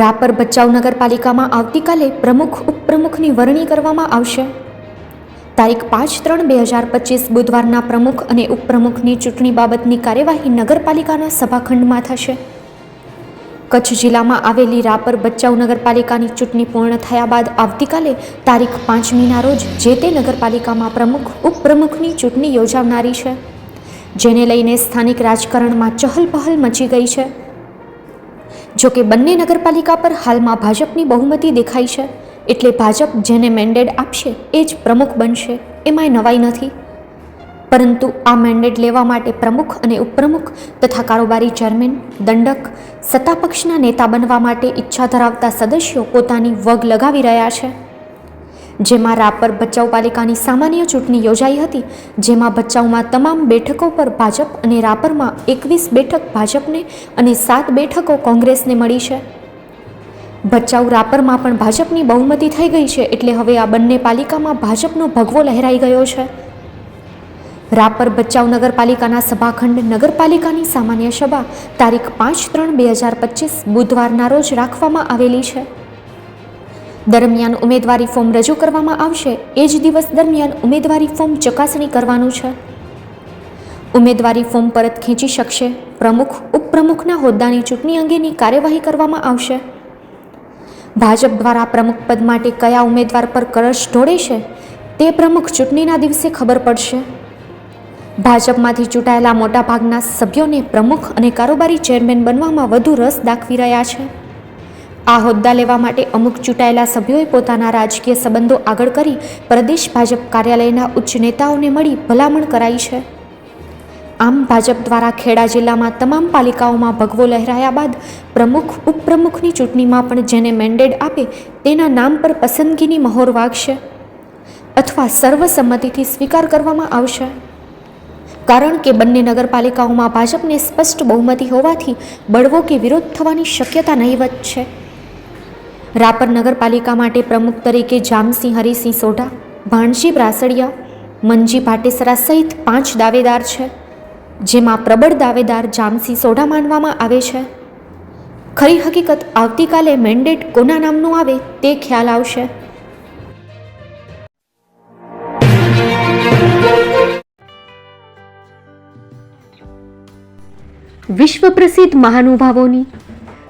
રાપર ભચાઉ નગરપાલિકામાં આવતીકાલે પ્રમુખ, ઉપપ્રમુખની વરણી કરવામાં આવશે. તારીખ પાંચ ત્રણ બે હજાર પચીસ બુધવારના પ્રમુખ અને ઉપપ્રમુખની ચૂંટણી બાબતની કાર્યવાહી નગરપાલિકાના સભાખંડમાં થશે. કચ્છ જિલ્લામાં આવેલી રાપર ભચાઉ નગરપાલિકાની ચૂંટણી પૂર્ણ થયા બાદ આવતીકાલે તારીખ પાંચમીના રોજ જે તે નગરપાલિકામાં પ્રમુખ, ઉપપ્રમુખની ચૂંટણી યોજાનારી છે. જેને લઈને સ્થાનિક રાજકારણમાં ચહલપહલ મચી ગઈ છે. જો કે બંને નગરપાલિકા પર હાલમાં ભાજપની બહુમતી દેખાય છે, એટલે ભાજપ જેને મેન્ડેટ આપશે એ જ પ્રમુખ બનશે, એમાંય નવાઈ નથી. પરંતુ આ મેન્ડેટ લેવા માટે પ્રમુખ અને ઉપપ્રમુખ તથા કારોબારી ચેરમેન, દંડક, સત્તાપક્ષના નેતા બનવા માટે ઈચ્છા ધરાવતા સદસ્યો પોતાની વગ લગાવી રહ્યા છે. જેમાં રાપર ભચાઉ પાલિકાની સામાન્ય ચૂંટણી યોજાઈ હતી, જેમાં ભચાઉમાં તમામ બેઠકો પર ભાજપ અને રાપરમાં એકવીસ બેઠક ભાજપને અને સાત બેઠકો કોંગ્રેસને મળી છે. ભચાઉ રાપરમાં પણ ભાજપની બહુમતી થઈ ગઈ છે, એટલે હવે આ બંને પાલિકામાં ભાજપનો ભગવો લહેરાઈ ગયો છે. રાપર ભચાઉ નગરપાલિકાના સભાખંડ નગરપાલિકાની સામાન્ય સભા તારીખ પાંચ ત્રણ બે હજાર પચીસ બુધવારના રોજ રાખવામાં આવેલી છે. દરમિયાન ઉમેદવારી ફોર્મ રજૂ કરવામાં આવશે, એ જ દિવસ દરમિયાન ઉમેદવારી ફોર્મ ચકાસણી કરવાનું છે. ઉમેદવારી ફોર્મ પરત ખેંચી શકશે, પ્રમુખ, ઉપપ્રમુખના હોદ્દાની ચૂંટણી અંગેની કાર્યવાહી કરવામાં આવશે. ભાજપ દ્વારા પ્રમુખ પદ માટે કયા ઉમેદવાર પર કળશ ઢોળે છે તે પ્રમુખ ચૂંટણીના દિવસે ખબર પડશે. ભાજપમાંથી ચૂંટાયેલા મોટાભાગના સભ્યોને પ્રમુખ અને કારોબારી ચેરમેન બનવામાં વધુ રસ દાખવી રહ્યા છે. આ હોદ્દા લેવા માટે અમુક ચૂંટાયેલા સભ્યોએ પોતાના રાજકીય સંબંધો આગળ કરી પ્રદેશ ભાજપ કાર્યાલયના ઉચ્ચ નેતાઓને મળી ભલામણ કરાઈ છે. આમ ભાજપ દ્વારા ખેડા જિલ્લામાં તમામ પાલિકાઓમાં ભગવો લહેરાયા બાદ પ્રમુખ, ઉપપ્રમુખની ચૂંટણીમાં પણ જેને મેન્ડેટ આપે તેના નામ પર પસંદગીની મહોર વાગશે અથવા સર્વસંમતિથી સ્વીકાર કરવામાં આવશે. કારણ કે બંને નગરપાલિકાઓમાં ભાજપને સ્પષ્ટ બહુમતી હોવાથી બળવો કે વિરોધ થવાની શક્યતા નહીવત છે. રાપર નગરપાલિકા માટે પ્રમુખ તરીકે જામસિંહ, હરિસિંહ સોઢા, ભાણજી બ્રાસડિયા, મનજી ભાટેસરા સહિત પાંચ દાવેદાર છે, જેમાં પ્રબળ દાવેદાર જામસિંહ સોઢા માનવામાં આવે છે. ખરી હકીકત આવતીકાલે મેન્ડેટ કોના નામનું આવે તે ખ્યાલ આવશે. વિશ્વ પ્રસિદ્ધ મહાનુભાવોની